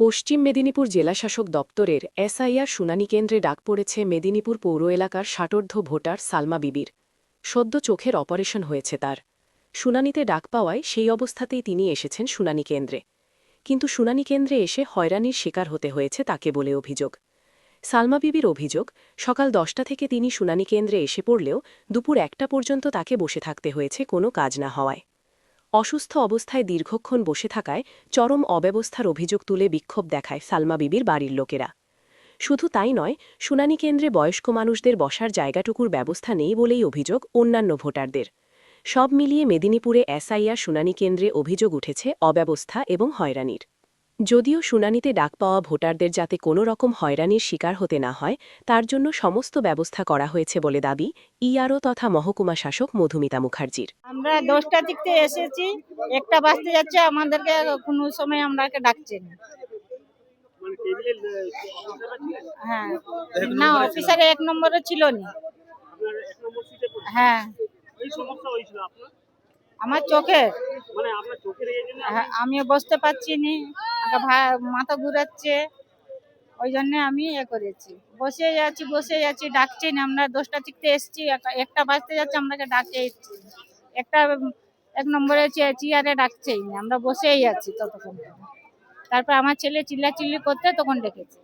পশ্চিম মেদিনীপুর জেলাশাসক দপ্তরের এসআইআর শুনানি কেন্দ্রে ডাক পড়েছে মেদিনীপুর পৌর এলাকার ষাটোর্ধ ভোটার সালমা বিবির। সদ্য চোখের অপারেশন হয়েছে তার। শুনানিতে ডাক পাওয়ায় সেই অবস্থাতেই তিনি এসেছেন শুনানি কেন্দ্রে। কিন্তু শুনানি কেন্দ্রে এসে হয়রানির শিকার হতে হয়েছে তাকে বলে অভিযোগ। সালমা বিবির অভিযোগ, সকাল দশটা থেকে তিনি শুনানি কেন্দ্রে এসে পড়লেও দুপুর একটা পর্যন্ত তাকে বসে থাকতে হয়েছে কোনো কাজ না হওয়ায়। অসুস্থ অবস্থায় দীর্ঘক্ষণ বসে থাকায় চরম অব্যবস্থার অভিযোগ তুলে বিক্ষোভ দেখায় সালমা বিবির বাড়ির লোকেরা। শুধু তাই নয়, শুনানি কেন্দ্রে বয়স্ক মানুষদের বসার জায়গাটুকুর ব্যবস্থা নেই বলেই অভিযোগ অন্যান্য ভোটারদের। সব মিলিয়ে মেদিনীপুরে এসআইআর শুনানি কেন্দ্রে অভিযোগ উঠেছে অব্যবস্থা এবং হয়রানির। যদিও শুনানিতে ডাক পাওয়া ভোটারদের যাতে কোনো রকম হয়রানির শিকার হতে না হয় তার জন্য সমস্ত ব্যবস্থা করা হয়েছে বলে দাবি ইআরও তথা মহকুমা শাসক মধুমিতা মুখার্জির। আমরা দশটা দিকতে এসেছি একটা বাজতে যাচ্ছে আমাদেরকে কোনো সময় আমরাকে ডাকছে না। টেবিলে অফিসাররা ছিলেন হ্যাঁ না অফিসারে এক নম্বরে ছিল না। হ্যাঁ। আমার জন্য হ্যাঁ, আমি বসতে পারছি নি। মাথা ঘুরাচ্ছে। ওই জন্য আমি এ করেছি। বসে যাচ্ছি বসে যাচ্ছি ডাকছেন আমরা দশটা দিকতে এসছি একটা- বাজতে যাচ্ছে, আমরাকে ডাকে এসছি। একটা, এক নম্বরে চেয়ারে ডাকছেই আমরা বসেই আছি ততক্ষণ। তারপর আমার ছেলে চিল্লাচিল্লি করতে তখন ডেকেছি।